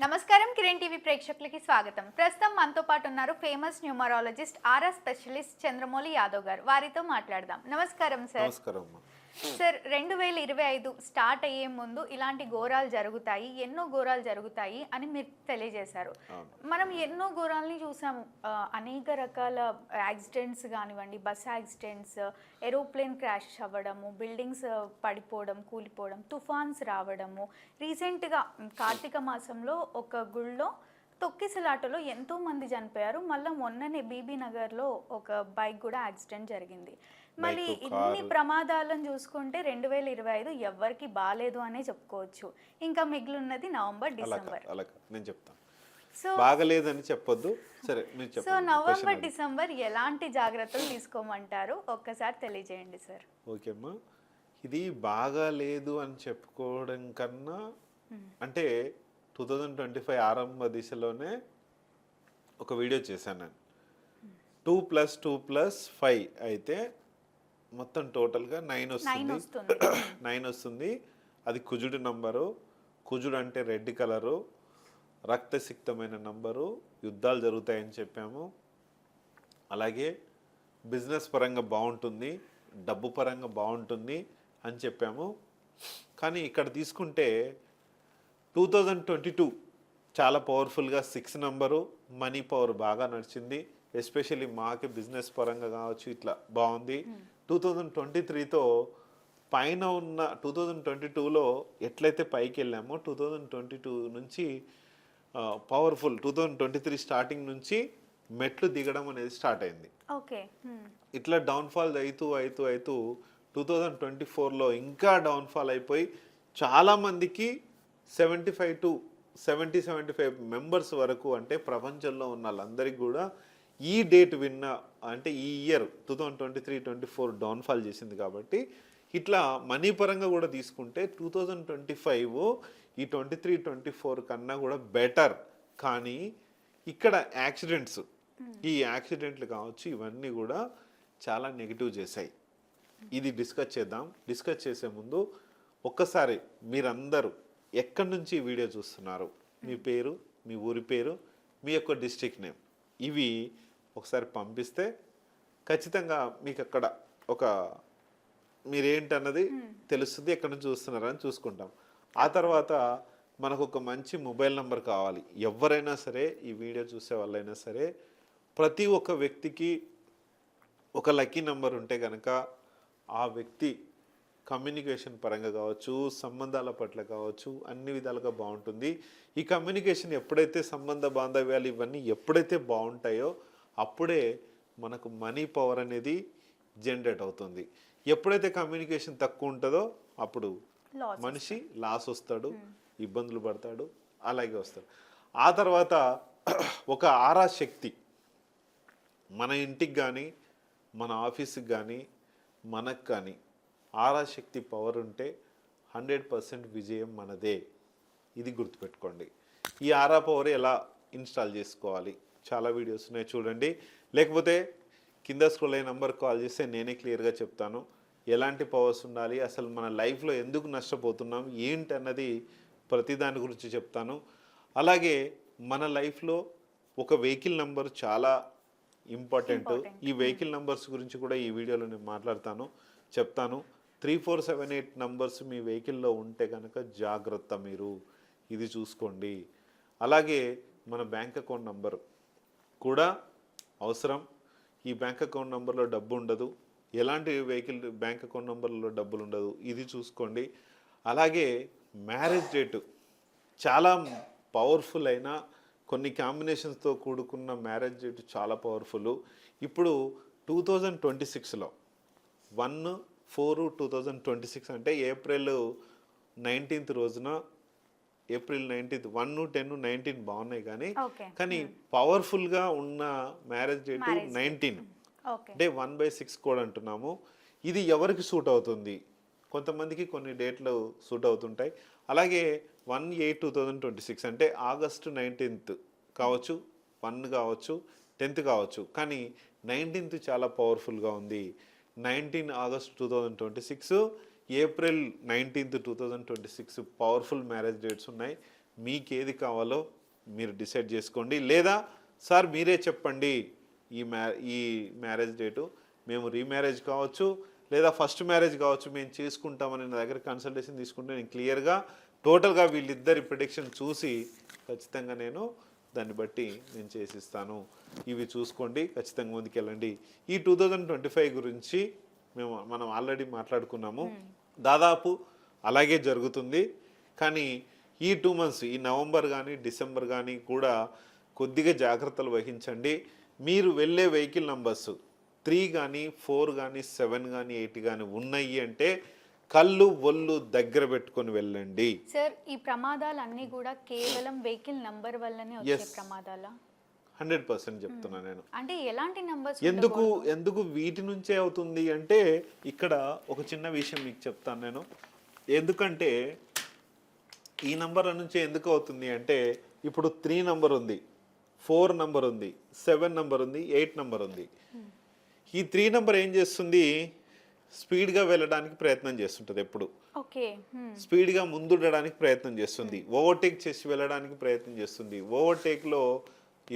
నమస్కారం కిరణ్ టీవీ ప్రేక్షకులకి స్వాగతం. ప్రస్తుతం మనతో పాటు ఉన్నారు famous numerologist R R specialist Chandramouli Yadav గారు. వారితో మాట్లాడదాం. నమస్కారం సార్. నమస్కారం సార్ రెండు వేల ఇరవై ఐదు స్టార్ట్ అయ్యే ముందు ఇలాంటి ఘోరాలు జరుగుతాయి ఎన్నో ఘోరాలు జరుగుతాయి అని మీరు తెలియజేశారు. మనం ఎన్నో ఘోరాలని చూసాము. అనేక రకాల యాక్సిడెంట్స్ కానివ్వండి బస్ యాక్సిడెంట్స్ ఏరోప్లేన్ క్రాష్ అవ్వడము బిల్డింగ్స్ పడిపోవడం కూలిపోవడం తుఫాన్స్ రావడము. రీసెంట్గా కార్తీక మాసంలో ఒక గుళ్ళో తొక్కిసలాటలో ఎంతో మంది చనిపోయారు. మళ్ళీ మొన్ననే బీబీ నగర్లో ఒక బైక్ కూడా యాక్సిడెంట్ జరిగింది. మళ్ళీ ఇన్ని. ప్రమాదాలను చూసుకుంటే రెండు వేల ఇరవై ఐదు ఎవరికి బాగాలేదు అనే చెప్పుకోవచ్చు. ఇంకా మిగిలినది నవంబర్ డిసెంబర్. నేను చెప్తాను సో బాగలేదని చెప్పొద్దు. సరే సో నవంబర్. డిసెంబర్ ఎలాంటి జాగ్రత్తలు తీసుకోమంటారు? ఒక్కసారి తెలియజేయండి సార్. ఓకే అమ్మా. ఇది బాగాలేదు అని చెప్పుకోవడం కన్నా అంటే టూ థౌజండ్ ట్వంటీ ఫైవ్ ఆరంభ దిశలోనే ఒక వీడియో చేశాను నేను. Two plus two plus five అయితే మొత్తం టోటల్గా నైన్ వస్తుంది. నైన్ వస్తుంది. అది కుజుడు నంబరు. కుజుడు అంటే రెడ్ కలరు. రక్తసిక్తమైన నంబరు. యుద్ధాలు జరుగుతాయని చెప్పాము. అలాగే బిజినెస్ పరంగా బాగుంటుంది. డబ్బు పరంగా బాగుంటుంది అని చెప్పాము. కానీ ఇక్కడ తీసుకుంటే టూ థౌజండ్ ట్వంటీ టూ చాలా పవర్ఫుల్గా సిక్స్ నంబరు మనీ పవర్ బాగా నడిచింది. ఎస్పెషల్లీ మాకి బిజినెస్ పరంగా కావచ్చు ఇట్లా బాగుంది. టూ థౌజండ్ ట్వంటీ త్రీతో పైన ఉన్న టూ థౌజండ్ ట్వంటీ టూలో ఎట్లయితే పైకి వెళ్ళామో టూ థౌజండ్ ట్వంటీ టూ నుంచి powerful two thousand twenty three starting నుంచి మెట్లు దిగడం అనేది స్టార్ట్ అయింది. ఓకే ఇట్లా డౌన్ఫాల్ అవుతూ అవుతూ అవుతూ టూ థౌజండ్ ట్వంటీ ఫోర్లో ఇంకా డౌన్ఫాల్ అయిపోయి చాలామందికి seventy five to seventy seventy five members వరకు అంటే ప్రపంచంలో ఉన్న వాళ్ళందరికీ కూడా ఈ డేట్ విన్న అంటే ఈ year two thousand twenty three twenty four downfall చేసింది కాబట్టి ఇట్లా మనీ పరంగా కూడా తీసుకుంటే టూ థౌజండ్ ట్వంటీ ఫైవ్ ఈ ట్వంటీ త్రీ ట్వంటీ ఫోర్ కన్నా కూడా బెటర్. కానీ ఇక్కడ యాక్సిడెంట్స్ ఈ యాక్సిడెంట్లు కావచ్చు ఇవన్నీ కూడా చాలా నెగిటివ్ చేశాయి. ఇది డిస్కస్ చేద్దాం. డిస్కస్ చేసే ముందు ఒక్కసారి మీరందరూ ఎక్కడి నుంచి ఈ వీడియో చూస్తున్నారు? మీ పేరు మీ ఊరి పేరు మీ యొక్క డిస్ట్రిక్ట్ నేమ్. ఇవి ఒకసారి పంపిస్తే ఖచ్చితంగా మీకు అక్కడ ఒక మీరేంటన్నది తెలుస్తుంది ఎక్కడి నుంచి చూస్తున్నారని చూసుకుంటాం. ఆ తర్వాత మనకు ఒక మంచి మొబైల్ నెంబర్ కావాలి. ఎవరైనా సరే ఈ వీడియో చూసే వాళ్ళైనా సరే ప్రతి ఒక్క వ్యక్తికి ఒక లక్కీ నెంబర్ ఉంటే కనుక ఆ వ్యక్తి కమ్యూనికేషన్ పరంగా కావచ్చు సంబంధాల పట్ల కావచ్చు అన్ని విధాలుగా బాగుంటుంది. ఈ కమ్యూనికేషన్ ఎప్పుడైతే సంబంధ బాంధవ్యాలు ఇవన్నీ ఎప్పుడైతే బాగుంటాయో అప్పుడే మనకు మనీ పవర్ అనేది జనరేట్ అవుతుంది. ఎప్పుడైతే కమ్యూనికేషన్ తక్కువ ఉంటుందో అప్పుడు మనిషి లాస్ వస్తాడు ఇబ్బందులు పడతాడు అలాగే వస్తాడు. ఆ తర్వాత ఒక ఆరా శక్తి మన ఇంటికి కానీ మన ఆఫీస్కి కానీ మనకు కానీ ఆరా శక్తి పవర్ ఉంటే హండ్రెడ్ పర్సెంట్ విజయం మనదే. ఇది గుర్తుపెట్టుకోండి. ఈ ఆరా పవర్ ఎలా ఇన్స్టాల్ చేసుకోవాలి? చాలా వీడియోస్ ఉన్నాయి చూడండి. లేకపోతే కింద స్క్రోల్ అయ్యే నంబర్ కాల్ చేస్తే నేనే క్లియర్గా చెప్తాను. ఎలాంటి పవర్స్ ఉండాలి? అసలు మన లైఫ్లో ఎందుకు నష్టపోతున్నాం? ఏంటి అన్నది ప్రతి దాని గురించి చెప్తాను. అలాగే మన లైఫ్లో ఒక వెహికల్ నంబర్ చాలా ఇంపార్టెంట్. ఈ వెహికల్ నంబర్స్ గురించి కూడా ఈ వీడియోలో నేను మాట్లాడతాను చెప్తాను. Three four seven eight numbers మీ వెహికల్లో ఉంటే కనుక జాగ్రత్త మీరు. ఇది చూసుకోండి. అలాగే మన బ్యాంక్ అకౌంట్ నంబర్ కూడా అవసరం. ఈ బ్యాంక్ అకౌంట్ నంబర్లో డబ్బు ఉండదు. ఎలాంటి వెహికల్ బ్యాంక్ అకౌంట్ నంబర్లో డబ్బులు ఉండదు. ఇది చూసుకోండి. అలాగే మ్యారేజ్ డేటు చాలా పవర్ఫుల్ అయిన కొన్ని కాంబినేషన్స్తో కూడుకున్న మ్యారేజ్ డేట్ చాలా పవర్ఫుల్. ఇప్పుడు టూ థౌజండ్ ట్వంటీ సిక్స్లో one four two thousand twenty six అంటే ఏప్రిల్ నైన్టీన్త్ రోజున April nineteenth one ten nineteen బాగున్నాయి కానీ కానీ పవర్ఫుల్గా ఉన్న మ్యారేజ్ డేట్. నైన్టీన్. ఓకే. అంటే వన్ బై సిక్స్ కోడ్ అంటున్నాము. ఇది ఎవరికి సూట్ అవుతుంది? కొంతమందికి కొన్ని డేట్లు సూట్ అవుతుంటాయి. అలాగే one eight two thousand twenty six అంటే ఆగస్టు నైన్టీన్త్ కావచ్చు వన్ కావచ్చు టెన్త్ కావచ్చు. కానీ నైన్టీన్త్ చాలా పవర్ఫుల్గా ఉంది. Nineteen August two thousand twenty six April nineteenth two thousand twenty six powerful marriage dates ఉన్నాయి. మీకు ఏది కావాలో మీరు డిసైడ్ చేసుకోండి. లేదా సార్ మీరే చెప్పండి ఈ మ్యా ఈ మ్యారేజ్ డేటు. మేము రీమ్యారేజ్ కావచ్చు లేదా ఫస్ట్ మ్యారేజ్ కావచ్చు మేము చేసుకుంటామని నా దగ్గర కన్సల్టేషన్ తీసుకుంటే నేను క్లియర్గా టోటల్గా వీళ్ళిద్దరి ప్రిడిక్షన్ చూసి ఖచ్చితంగా నేను దాన్ని బట్టి నేను చేసిస్తాను. ఇవి చూసుకోండి ఖచ్చితంగా ముందుకెళ్ళండి. ఈ టూ థౌజండ్ ట్వంటీ ఫైవ్ గురించి మేము మనం ఆల్రెడీ మాట్లాడుకున్నాము. దాదాపు అలాగే జరుగుతుంది. కానీ ఈ టూ మంత్స్ ఈ నవంబర్ కానీ డిసెంబర్ కానీ కూడా కొద్దిగా జాగ్రత్తలు వహించండి. మీరు వెళ్ళే వెహికల్ నంబర్స్ త్రీ కానీ ఫోర్ కానీ సెవెన్ కానీ ఎయిట్ కానీ ఉన్నాయి అంటే కళ్ళు ఒళ్ళు దగ్గర పెట్టుకొని వెళ్ళండి. సార్ ఈ ప్రమాదాలు అన్నీ కూడా కేవలం వెహికల్ నంబర్ వల్లనే వచ్చే. ప్రమాదాలా? హండ్రెడ్ పర్సెంట్ చెప్తున్నా నేను. అంటే ఎలాంటి నంబర్స్ ఎందుకు ఎందుకు వీటి నుంచే అవుతుంది అంటే ఇక్కడ ఒక చిన్న విషయం మీకు చెప్తాను నేను. ఎందుకంటే ఈ నంబర్ నుంచే ఎందుకు అవుతుంది అంటే ఇప్పుడు త్రీ నంబర్ ఉంది ఫోర్ నంబర్ ఉంది సెవెన్ నంబర్ ఉంది ఎయిట్ నంబర్ ఉంది. ఈ త్రీ నంబర్ ఏం చేస్తుంది? స్పీడ్గా వెళ్ళడానికి ప్రయత్నం చేస్తుంటుంది ఎప్పుడు. ఓకే స్పీడ్గా ముందుండడానికి ప్రయత్నం చేస్తుంది. ఓవర్టేక్ చేసి వెళ్ళడానికి ప్రయత్నం చేస్తుంది. ఓవర్టేక్లో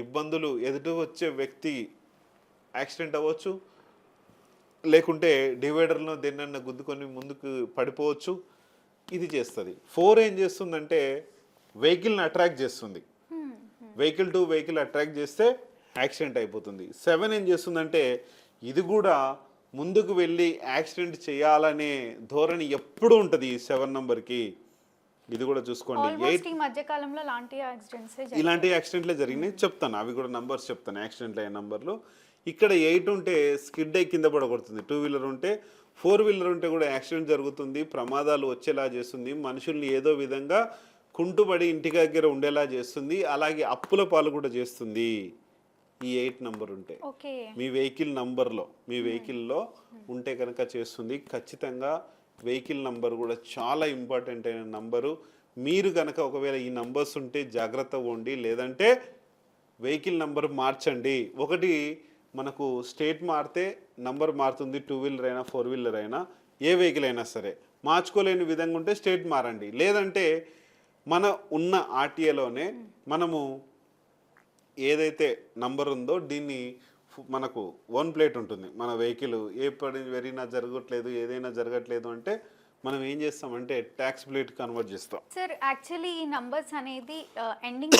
ఇబ్బందులు ఎదుటి వచ్చే వ్యక్తి యాక్సిడెంట్ అవ్వచ్చు లేకుంటే డివైడర్లో దేన్నన్నా గుద్దుకొని ముందుకు పడిపోవచ్చు ఇది చేస్తుంది. ఫోర్ ఏం చేస్తుందంటే వెహికల్ని అట్రాక్ట్ చేస్తుంది. వెహికల్ టు వెహికల్ అట్రాక్ట్ చేస్తే యాక్సిడెంట్ అయిపోతుంది. సెవెన్ ఏం చేస్తుందంటే ఇది కూడా ముందుకు వెళ్ళి యాక్సిడెంట్ చేయాలనే ధోరణి ఎప్పుడు ఉంటుంది ఈ సెవెన్ నంబర్కి. ఇది కూడా చూసుకోండి. ఎయిట్ ఆల్మోస్ట్ ఈ మధ్య కాలంలో అలాంటి యాక్సిడెంట్స్ ఇలాంటి యాక్సిడెంట్లే జరిగినాయి. చెప్తాను. అవి కూడా నంబర్స్ చెప్తాను. యాక్సిడెంట్లు అయిన నంబర్లు. ఇక్కడ ఎయిట్ ఉంటే స్కిడ్ అయి కింద పడగొడుతుంది. టూ వీలర్ ఉంటే ఫోర్ వీలర్ ఉంటే కూడా యాక్సిడెంట్ జరుగుతుంది. ప్రమాదాలు వచ్చేలా చేస్తుంది. మనుషుల్ని ఏదో విధంగా కుంటుబడి ఇంటి దగ్గర ఉండేలా చేస్తుంది. అలాగే అప్పుల పాలు కూడా చేస్తుంది. ఈ ఎయిట్ నంబర్ ఉంటే. మీ వెహికల్ నంబర్లో మీ వెహికల్లో ఉంటే కనుక చేస్తుంది. ఖచ్చితంగా వెహికల్ నంబర్ కూడా చాలా ఇంపార్టెంట్ అయిన నంబరు. మీరు కనుక ఒకవేళ ఈ నంబర్స్ ఉంటే జాగ్రత్త ఉండి లేదంటే వెహికల్ నంబర్ మార్చండి. ఒకటి మనకు స్టేట్ మారితే నంబర్ మారుతుంది. టూ వీలర్ అయినా ఫోర్ వీలర్ అయినా ఏ వెహికల్ అయినా సరే. మార్చుకోలేని విధంగా ఉంటే స్టేట్ మారండి. లేదంటే మన ఉన్న ఆర్టీఏలోనే మనము ఏదైతే నంబర్ ఉందో దీన్ని మనకు వన్ ప్లేట్ ఉంటుంది. మన వెహికల్ ఏ పడి వెరినా జరగట్లేదు ఏదైనా జరగట్లేదు అంటే మనం ఏం చేస్తామంటే ట్యాక్స్ ప్లేట్ కన్వర్ట్ చేస్తాం. సార్ యాక్చువల్లీ ఈ నంబర్స్ అనేది ఎండింగ్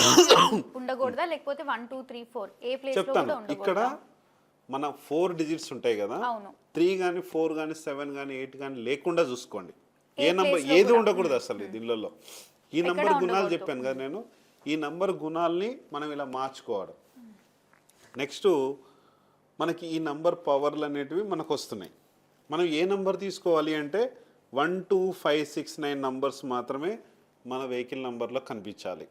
ఉండకూడదా? లేకపోతే వన్ టూ త్రీ ఫోర్ ఏ ప్లేస్ చెప్తాను. కూడా ఇక్కడ మన ఫోర్ డిజిట్స్ ఉంటాయి కదా? త్రీ కానీ ఫోర్ కానీ సెవెన్ కానీ ఎయిట్ కానీ లేకుండా చూసుకోండి. ఏ నంబర్ ఏది కూడా. ఉండకూడదు అసలు దీనిలో. ఈ నంబర్ గుణాలు. చెప్పాను కదా నేను. ఈ నంబర్ గుణాల్ని మనం ఇలా మార్చుకోవడం. నెక్స్ట్ మనకి ఈ నంబర్ పవర్లు అనేటివి మనకు వస్తున్నాయి. మనం ఏ నంబర్ తీసుకోవాలి అంటే one two five six nine numbers మాత్రమే మన వెహికల్ నంబర్లో కనిపించాలి.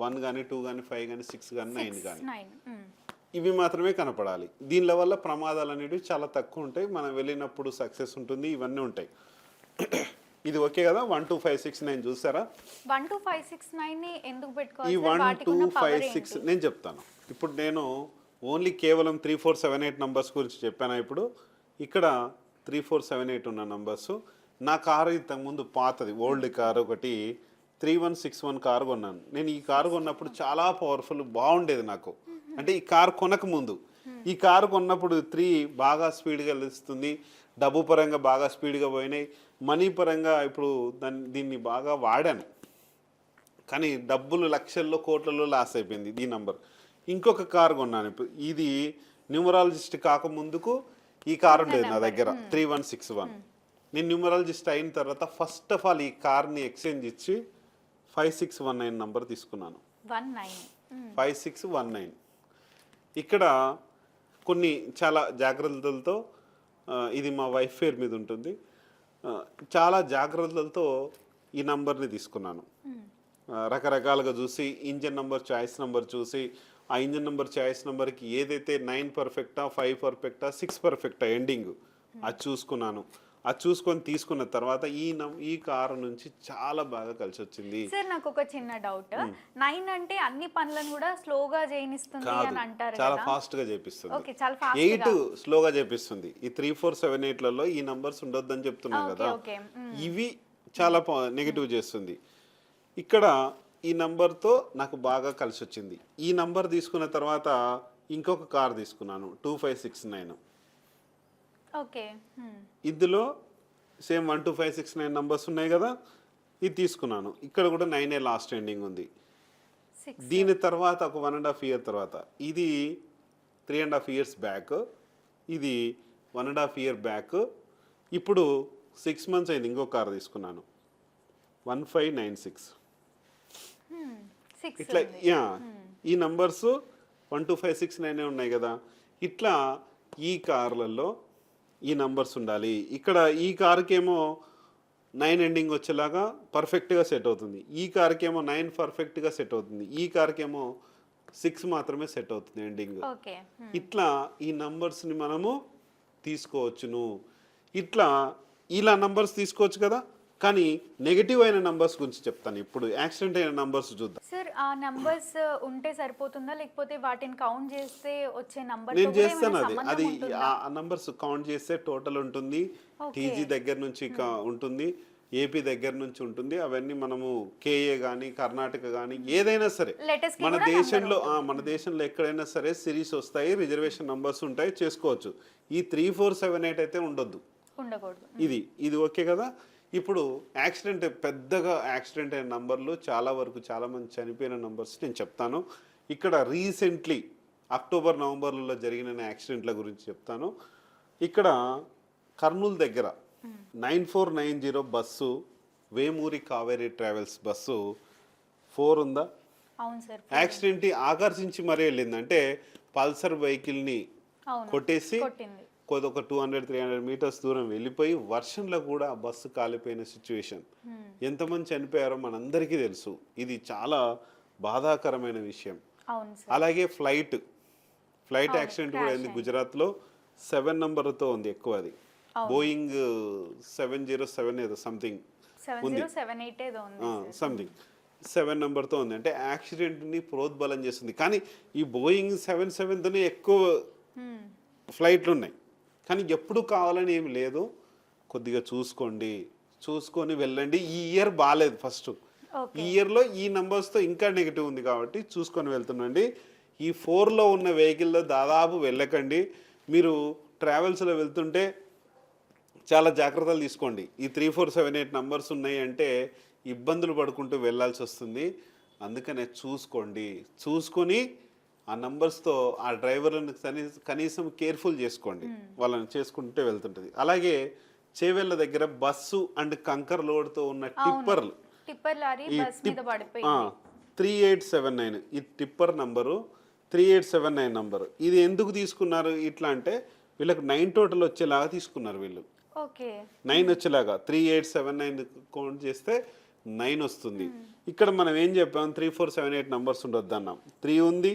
వన్ కానీ టూ కానీ ఫైవ్ కానీ సిక్స్ కానీ నైన్ కానీ ఇవి మాత్రమే కనపడాలి. దీనిల వల్ల ప్రమాదాలు అనేవి చాలా తక్కువ ఉంటాయి. మనం వెళ్ళినప్పుడు సక్సెస్ ఉంటుంది ఇవన్నీ ఉంటాయి. ఇది ఓకే కదా? One two five six nine చూసారా? One two five six nine ఎందుకు ఈ పెట్టుకోవాలి? Sir? One two five six నేను చెప్తాను. ఇప్పుడు నేను ఓన్లీ కేవలం three four seven eight numbers గురించి చెప్పాను ఇప్పుడు? ఇక్కడ త్రీ ఫోర్ సెవెన్ ఎయిట్ ఉన్న నంబర్స్. నా కారు ఇంతకుముందు పాతది ఓల్డ్ కారు ఒకటి. Three one six one car కొన్నాను. నేను ఈ కారు కొన్నప్పుడు చాలా పవర్ఫుల్ బాగుండేది నాకు. అంటే ఈ కారు కొనక ముందు. ఈ కారు కొన్నప్పుడు త్రీ బాగా స్పీడ్గా వెళ్తుంది. డబ్బు పరంగా బాగా స్పీడ్గా పోయినాయి. మనీ పరంగా ఇప్పుడు దాన్ని దీన్ని బాగా వాడాను. కానీ డబ్బులు లక్షల్లో కోట్లలో లాస్ అయిపోయింది ఈ నంబర్. ఇంకొక కార్ కొన్నాను ఇప్పుడు. ఇది న్యూమరాలజిస్ట్ కాకముందుకు ఈ కార్ ఉండేది నా దగ్గర. Three one six one. నేను న్యూమరాలజిస్ట్ అయిన తర్వాత ఫస్ట్ ఆఫ్ ఆల్ ఈ కార్ని ఎక్స్చేంజ్ ఇచ్చి five six one nine number తీసుకున్నాను. Five six one nine. ఇక్కడ కొన్ని చాలా జాగ్రత్తలతో ఇది మా వైఫ్ పేరు మీద ఉంటుంది. చాలా జాగ్రత్తలతో ఈ నంబర్ని తీసుకున్నాను. రకరకాలుగా చూసి ఇంజన్ నంబర్ చాయిస్ నంబర్ చూసి ఆ ఇంజన్ నంబర్ చాయిస్ నెంబర్కి ఏదైతే నైన్ పర్ఫెక్టా ఫైవ్ పర్ఫెక్టా సిక్స్ పర్ఫెక్టా ఎండింగ్ అది చూసుకున్నాను. అది చూసుకొని తీసుకున్న తర్వాత ఈ ఈ కారు నుంచి చాలా బాగా కలిసి వచ్చింది సార్ నాకు ఒక చిన్న డౌట్. నైన్ అంటే అన్ని పనులను కూడా స్లోగా చేయనిస్తుంది కాదు. అని అంటారు చాలా ఫాస్ట్గా చేపిస్తుంది. ఎయిట్ స్లోగా చేపిస్తుంది. ఈ త్రీ ఫోర్ సెవెన్ ఎయిట్లలో ఈ నంబర్స్ ఉండొద్దని చెప్తున్నాం కదా. ఇవి చాలా నెగిటివ్ చేస్తుంది. ఇక్కడ ఈ నంబర్తో నాకు బాగా కలిసి వచ్చింది ఈ నంబర్ తీసుకున్న తర్వాత ఇంకొక కార్ తీసుకున్నాను two five six nine. Okay. ఇందులో same one two five six nine numbers ఉన్నాయి కదా ఇది తీసుకున్నాను. ఇక్కడ కూడా నైన్ ఏ లాస్ట్ ఎండింగ్ ఉంది. దీని తర్వాత ఒక వన్ అండ్ హాఫ్ ఇయర్ తర్వాత ఇది three and half years back ఇది one and half year back. ఇప్పుడు సిక్స్ మంత్స్ అయింది ఇంకో కార్ తీసుకున్నాను. One five nine six. ఇట్లా. యా. ఈ numbers one two five six nine ఉన్నాయి కదా. ఇట్లా ఈ కార్లలో ఈ నంబర్స్ ఉండాలి. ఇక్కడ ఈ కార్కేమో నైన్ ఎండింగ్ వచ్చేలాగా పర్ఫెక్ట్గా సెట్ అవుతుంది. ఈ కార్కేమో నైన్ పర్ఫెక్ట్గా సెట్ అవుతుంది. ఈ కార్కేమో సిక్స్ మాత్రమే సెట్ అవుతుంది ఎండింగ్ హ్మ్. ఇట్లా ఈ నంబర్స్ని మనము తీసుకోవచ్చును. ఇట్లా ఇలా నంబర్స్ తీసుకోవచ్చు కదా? కానీ నెగిటివ్ అయిన నంబర్స్ గురించి చెప్తాను. ఇప్పుడు యాక్సిడెంట్ అయిన నంబర్స్ చూద్దాం. సార్ ఆ నంబర్స్ ఉంటే సరిపోతుందా? లేకపోతే వాటిని కౌంట్ చేస్తే వచ్చే నంబర్ నేను చేస్తాను అది. అది ఆ నంబర్స్ కౌంట్ చేస్తే టోటల్ ఉంటుంది. టీజీ దగ్గర నుంచి క- ఉంటుంది. ఏపీ దగ్గర నుంచి ఉంటుంది. అవన్నీ మనము కేఏ కానీ కర్ణాటక కానీ ఏదైనా సరే మన దేశంలో మన దేశంలో ఎక్కడైనా సరే సిరీస్ వస్తాయి రిజర్వేషన్ నంబర్స్ ఉంటాయి చేసుకోవచ్చు. ఈ త్రీ ఫోర్ సెవెన్ ఎయిట్ అయితే ఉండొద్దు. ఉండకూడదు. ఇది ఇది ఓకే కదా? ఇప్పుడు యాక్సిడెంట్ పెద్దగా యాక్సిడెంట్ అయిన నంబర్లు చాలా వరకు చాలా మంది చనిపోయిన నంబర్స్ నేను చెప్తాను. ఇక్కడ రీసెంట్లీ అక్టోబర్ నవంబర్లలో జరిగిన యాక్సిడెంట్ల గురించి చెప్తాను. ఇక్కడ కర్నూలు దగ్గర nine four nine zero bus Vemuri Kaveri travels bus four ఉందా? అవును సార్ యాక్సిడెంట్ ఆకర్షించి మరీ వెళ్ళింది అంటే పల్సర్ వెహికల్ని కొట్టేసి కొట్టింది. కొద్ది ఒక two hundred three hundred metres దూరం వెళ్ళిపోయి వర్షంలో కూడా ఆ బస్సు కాలిపోయిన సిచ్యువేషన్ ఎంతమంది చనిపోయారో మనందరికీ తెలుసు. ఇది చాలా బాధాకరమైన విషయం. అలాగే ఫ్లైట్ ఫ్లైట్ యాక్సిడెంట్ కూడా అయింది గుజరాత్లో. సెవెన్ నంబర్తో ఉంది ఎక్కువ అది. బోయింగ్ సెవెన్ జీరో సెవెన్ ఏదో సంథింగ్ ఉంది. సంథింగ్ సెవెన్ నెంబర్తో ఉంది అంటే యాక్సిడెంట్ని ప్రోద్బలం చేస్తుంది. కానీ ఈ బోయింగ్ సెవెన్ సెవెన్తోనే ఎక్కువ. ఫ్లైట్లు ఉన్నాయి. కానీ ఎప్పుడు కావాలని ఏమి లేదు. కొద్దిగా చూసుకోండి. చూసుకొని వెళ్ళండి. ఈ ఇయర్ బాగాలేదు ఫస్ట్. ఈ ఇయర్లో ఈ నంబర్స్తో ఇంకా నెగిటివ్ ఉంది కాబట్టి చూసుకొని వెళ్తుండండి. ఈ ఫోర్లో ఉన్న వెహికల్లో దాదాపు వెళ్ళకండి. మీరు ట్రావెల్స్లో వెళ్తుంటే చాలా జాగ్రత్తలు తీసుకోండి. ఈ three four seven eight numbers ఉన్నాయి అంటే ఇబ్బందులు పడుకుంటూ వెళ్ళాల్సి వస్తుంది. అందుకనే చూసుకోండి. చూసుకొని ఆ నంబర్స్తో ఆ డ్రైవర్లను కనీస కనీసం కేర్ఫుల్ చేసుకోండి. వాళ్ళని చేసుకుంటే వెళ్తుంటుంది. అలాగే చేవెళ్ళ దగ్గర బస్సు అండ్ కంకర్ లోడ్తో ఉన్న టిప్పర్లు. Three eight seven nine. ఈ tipper number three eight seven nine number. ఇది ఎందుకు తీసుకున్నారు ఇట్లా అంటే వీళ్ళకి నైన్ టోటల్ వచ్చేలాగా తీసుకున్నారు వీళ్ళు. ఓకే. నైన్ వచ్చేలాగా three eight seven nine count చేస్తే నైన్ వస్తుంది. ఇక్కడ మనం ఏం చెప్పాం? Three four seven eight numbers ఉండొద్దు అన్నాం త్రీ ఉంది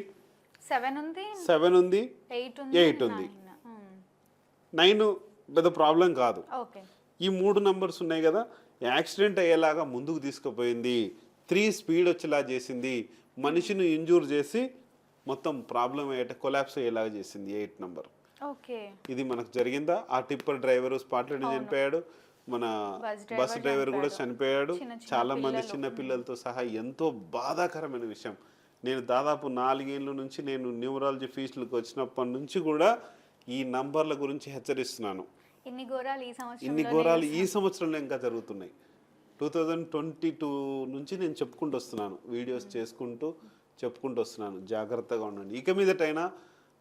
సెవెన్ ఉంది? సెవెన్ ఉంది ఎయిట్ ఉంది. నైన్ పెద్ద ప్రాబ్లం కాదు. ఈ మూడు నంబర్స్ ఉన్నాయి కదా యాక్సిడెంట్ అయ్యేలాగా ముందుకు తీసుకుపోయింది త్రీ స్పీడ్ వచ్చేలా చేసింది మనిషిని ఇంజూర్ చేసి మొత్తం ప్రాబ్లం అయ్యేట కొలాప్స్ అయ్యేలాగా చేసింది ఎయిట్ నంబర్. ఓకే. ఇది మనకు జరిగిందా? ఆ టిప్పర్ డ్రైవర్ స్పాట్లోనే చనిపోయాడు మన బస్ డ్రైవర్ కూడా చనిపోయాడు. చాలా మంది. చిన్న పిల్లలతో సహా ఎంతో బాధాకరమైన విషయం. నేను దాదాపు నాలుగేళ్ళ నుంచి నేను న్యూమరాలజీ ఫీజులకు వచ్చినప్పటి నుంచి కూడా ఈ నంబర్ల గురించి హెచ్చరిస్తున్నాను. ఇన్ని ఘోరాలు ఈ సంవత్సరం ఇన్ని ఘోరాలు ఈ సంవత్సరంలో ఇంకా జరుగుతున్నాయి. టూ థౌజండ్ ట్వంటీ టూ నుంచి నేను చెప్పుకుంటూ వస్తున్నాను వీడియోస్ చేసుకుంటూ చెప్పుకుంటూ వస్తున్నాను. జాగ్రత్తగా ఉండండి. ఇక మీదటైనా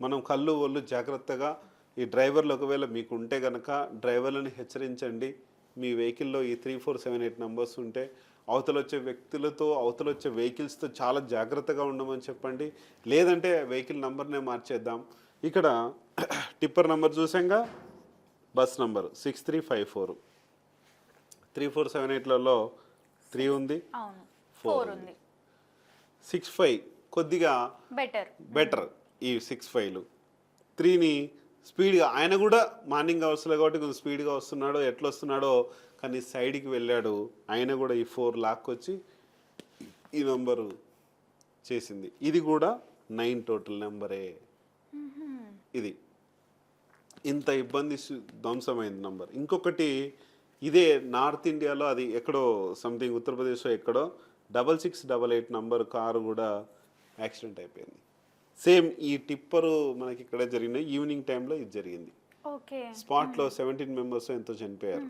మనం కళ్ళు ఒళ్ళు జాగ్రత్తగా ఈ డ్రైవర్లు ఒకవేళ మీకు ఉంటే కనుక డ్రైవర్లను హెచ్చరించండి. మీ వెహికల్లో ఈ three four seven eight numbers ఉంటే అవతల వచ్చే వ్యక్తులతో అవతల వచ్చే వెహికల్స్తో చాలా జాగ్రత్తగా ఉండమని చెప్పండి. లేదంటే వెహికల్ నంబర్నే మార్చేద్దాం. ఇక్కడ tipper number చూసాంగా? Bus number six three five four. Three four seven ఎయిట్లలో three ఉంది ఫోర్. ఉంది. సిక్స్ ఫైవ్ కొద్దిగా బెటర్. బెటర్ ఈ సిక్స్ ఫైవ్లు. త్రీని స్పీడ్గా ఆయన కూడా మార్నింగ్ అవర్స్లో కాబట్టి కొంచెం స్పీడ్గా వస్తున్నాడో ఎట్లా వస్తున్నాడో కానీ సైడ్కి వెళ్ళాడు. ఆయన కూడా ఈ ఫోర్ లాక్కొచ్చి ఈ నంబరు చేసింది. ఇది కూడా నైన్ టోటల్ నెంబరే. ఇది. ఇంత ఇబ్బంది ధ్వంసమైంది నంబర్. ఇంకొకటి ఇదే నార్త్ ఇండియాలో అది ఎక్కడో సంథింగ్ ఉత్తరప్రదేశ్లో ఎక్కడో double six double eight number car కూడా యాక్సిడెంట్ అయిపోయింది. సేమ్ ఈ టిప్పరు మనకి ఇక్కడ జరిగిన ఈవినింగ్ టైంలో ఇది జరిగింది. ఓకే. స్పాట్లో సెవెంటీన్ మెంబర్స్ ఎంతో చనిపోయారు.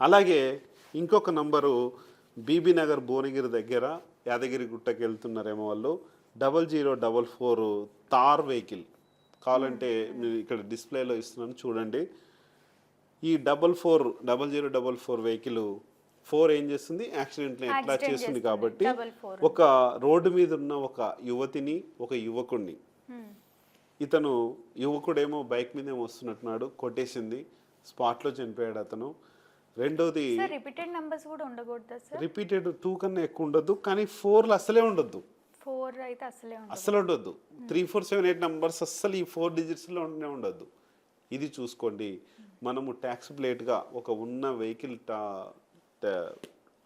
అలాగే ఇంకొక నంబరు బీబీ నగర్ భువనగిరి దగ్గర యాదగిరి గుట్టకి వెళ్తున్నారేమో వాళ్ళు. Double zero double four Thar vehicle. కావాలంటే ఇక్కడ డిస్ప్లేలో ఇస్తున్నాను చూడండి. ఈ double four double zero double four vehicle four ఏం చేస్తుంది? యాక్సిడెంట్ని ఎట్లా చేస్తుంది. కాబట్టి. ఒక రోడ్డు మీద ఉన్న ఒక యువతిని ఒక యువకుడిని. ఇతను యువకుడేమో బైక్ మీద ఏమో వస్తున్నట్టున్నాడు కొట్టేసింది స్పాట్లో చనిపోయాడు అతను. రెండోది రిపీటెడ్ నెంబర్స్ కూడా ఉండకూడదా రిపీటెడ్ టూ కన్నా ఎక్కువ ఉండొద్దు కానీ ఫోర్లు అసలే ఉండొద్దు. ఫోర్ అయితే అసలే ఉండదు. అస్సలు ఉండొద్దు. Three four seven eight numbers అస్సలు ఈ ఫోర్ డిజిట్స్లో ఉండనే ఉండొద్దు. ఇది చూసుకోండి. మనము ట్యాక్స్ ప్లేట్గా ఒక ఉన్న వెహికల్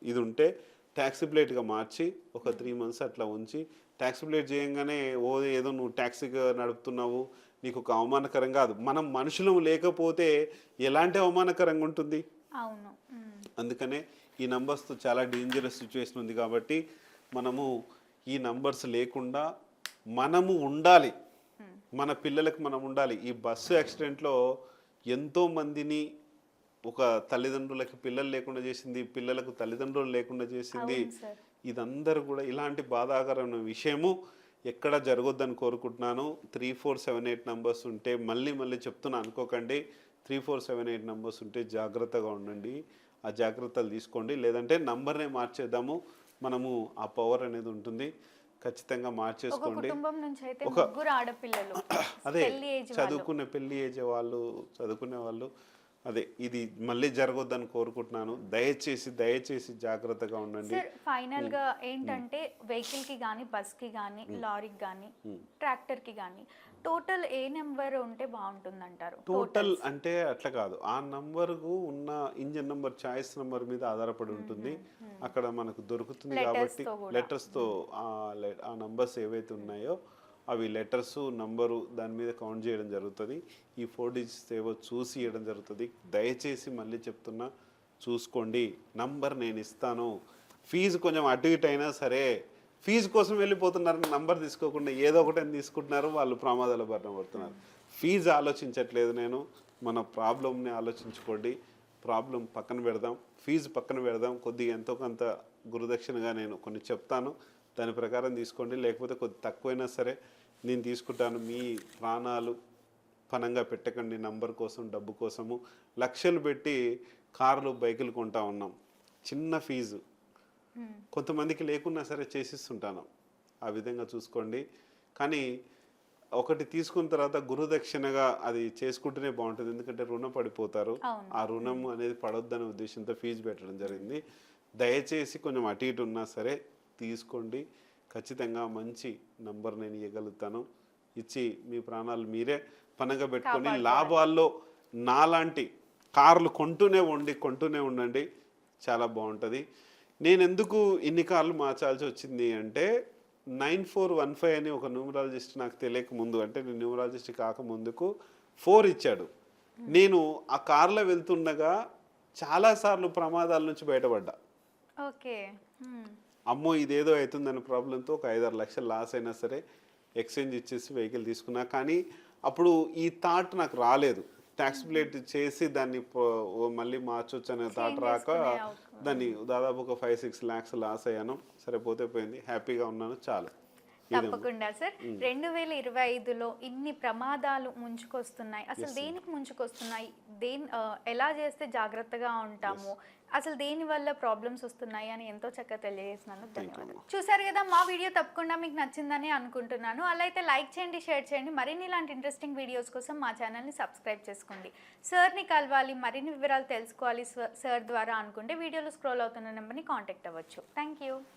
ఇది ఉంటే ట్యాక్సీ ప్లేట్గా మార్చి ఒక త్రీ మంత్స్ అట్లా ఉంచి ట్యాక్సీ ప్లేట్ చేయంగానే ఓ ఏదో నువ్వు ట్యాక్సీగా నడుపుతున్నావు నీకు ఒక అవమానకరం కాదు. మనం మనుషులం లేకపోతే ఎలాంటి అవమానకరంగా ఉంటుంది? అవును. అందుకనే ఈ నంబర్స్తో చాలా డేంజరస్ సిచ్యువేషన్ ఉంది కాబట్టి మనము ఈ నంబర్స్ లేకుండా మనము ఉండాలి. మన పిల్లలకు మనం ఉండాలి. ఈ బస్సు యాక్సిడెంట్లో ఎంతో మందిని ఒక తల్లిదండ్రులకి పిల్లలు లేకుండా చేసింది పిల్లలకు తల్లిదండ్రులు లేకుండా చేసింది. ఇదందరూ కూడా ఇలాంటి బాధాకరమైన విషయము ఎక్కడ జరగొద్దని కోరుకుంటున్నాను. Three four seven eight numbers ఉంటే మళ్ళీ మళ్ళీ చెప్తున్నా అనుకోకండి. Three four seven eight numbers ఉంటే జాగ్రత్తగా ఉండండి. ఆ జాగ్రత్తలు తీసుకోండి. లేదంటే నంబర్నే మార్చేద్దాము. మనము ఆ పవర్ అనేది ఉంటుంది. ఖచ్చితంగా మార్చేసుకోండి. ఒక- ఆడపిల్లలు. అదే చదువుకునే పెళ్ళి ఏజ్ వాళ్ళు చదువుకునే వాళ్ళు అదే ఇది మళ్ళీ జరగొద్దని కోరుకుంటున్నాను. దయచేసి దయచేసి జాగ్రత్తగా ఉండండి. ఫైనల్గా ఏంటంటే వెహికల్కి కానీ బస్కి కానీ లారీకి కానీ ట్రాక్టర్కి కానీ టోటల్ ఏ నెంబర్ ఉంటే బాగుంటుంది అంటారు టోటల్ అంటే అట్లా కాదు. ఆ నంబర్కు ఉన్న ఇంజన్ నంబర్ చాయిస్ నంబర్ మీద ఆధారపడి ఉంటుంది. అక్కడ మనకు దొరుకుతుంది కాబట్టి తో కూడా. లెటర్స్తో ఆ లె- ఆ నంబర్స్ ఏవైతే ఉన్నాయో అవి లెటర్స్ నంబరు దాని మీద కౌంట్ చేయడం జరుగుతుంది. ఈ ఫోర్ డిజిట్స్ ఏవో చూసి ఇవ్వడం జరుగుతుంది. దయచేసి మళ్ళీ చెప్తున్నా చూసుకోండి. నంబర్ నేను ఇస్తాను. ఫీజు కొంచెం అటు ఇటు అయినా సరే ఫీజు కోసం వెళ్ళిపోతున్నారు నంబర్ తీసుకోకుండా ఏదో ఒకటి తీసుకుంటున్నారు వాళ్ళు ప్రమాదాల బారిన పడుతున్నారు. ఫీజు ఆలోచించట్లేదు నేను. మన ప్రాబ్లమ్ని ఆలోచించుకోండి. ప్రాబ్లం పక్కన పెడదాం. ఫీజు పక్కన పెడదాం. కొద్దిగా ఎంతో కొంత గురుదక్షిణగా నేను కొన్ని చెప్తాను. దాని ప్రకారం తీసుకోండి. లేకపోతే కొద్ది తక్కువైనా సరే నేను తీసుకుంటాను. మీ ప్రాణాలు పనంగా పెట్టకండి. నంబర్ కోసం డబ్బు కోసము లక్షలు పెట్టి కార్లు బైకులు కొంటా ఉన్నాం. చిన్న ఫీజు. కొంతమందికి లేకున్నా సరే చేసిస్తుంటాను. ఆ విధంగా చూసుకోండి. కానీ ఒకటి తీసుకున్న తర్వాత గురుదక్షిణగా అది చేసుకుంటూనే బాగుంటుంది. ఎందుకంటే రుణ పడిపోతారు. ఆ రుణం అనేది పడొద్దనే ఉద్దేశంతో ఫీజు పెట్టడం జరిగింది. దయచేసి కొంచెం అటు ఇటు ఉన్నా సరే తీసుకోండి. ఖచ్చితంగా మంచి నంబర్ నేను ఇవ్వగలుగుతాను ఇచ్చి మీ ప్రాణాలు మీరే పనగా పెట్టుకొని కాపాడుకోవాలి. లాభాల్లో నాలాంటి కార్లు కొంటూనే ఉండి కొంటూనే ఉండండి. చాలా బాగుంటుంది. నేను ఎందుకు ఇన్ని కార్లు మార్చాల్సి వచ్చింది అంటే నైన్ ఫోర్ వన్ ఫైవ్ అని ఒక న్యూమరాలజిస్ట్ నాకు తెలియక ముందు అంటే నేను న్యూమరాలజిస్ట్ కాక ముందుకు ఫోర్ ఇచ్చాడు. నేను ఆ కార్లో వెళ్తుండగా చాలాసార్లు ప్రమాదాల నుంచి బయటపడ్డా. ఓకే. అమ్మో ఇదేదో అవుతుందనే ప్రాబ్లంతో ఒక ఐదారు లక్షలు లాస్ అయినా సరే ఎక్స్చేంజ్ ఇచ్చేసి వెహికల్ తీసుకున్నా. కానీ అప్పుడు ఈ థాట్ నాకు రాలేదు. ట్యాక్స్ ప్లేట్ చేసి దాన్ని మళ్ళీ మార్చొచ్చు అనే థాట్ రాక. దాన్ని దాదాపు ఒక ఫైవ్ సిక్స్ ల్యాక్స్ లాస్ అయ్యాను. సరే పోతే పోయింది. హ్యాపీగా ఉన్నాను. చాలు. తప్పకుండా సార్. రెండు వేల ఇరవై ఐదులో ఇన్ని ప్రమాదాలు ముంచుకొస్తున్నాయి. అసలు దేనికి ముంచుకొస్తున్నాయి? దేని ఎలా చేస్తే జాగ్రత్తగా ఉంటాము? అసలు దేని వల్ల ప్రాబ్లమ్స్ వస్తున్నాయి అని ఎంతో చక్కగా తెలియజేసినందుకు ధన్యవాదాలు. చూసారు కదా మా వీడియో తప్పకుండా మీకు నచ్చిందని అనుకుంటున్నాను. అలా అయితే లైక్ చేయండి షేర్ చేయండి. మరిన్ని ఇలాంటి ఇంట్రెస్టింగ్ వీడియోస్ కోసం మా ఛానల్ని సబ్స్క్రైబ్ చేసుకోండి. సార్ని కలవాలి మరిన్ని వివరాలు తెలుసుకోవాలి సార్ ద్వారా అనుకుంటే వీడియోలో స్క్రోల్ అవుతున్న నెంబర్ని కాంటాక్ట్ అవ్వచ్చు. Thank you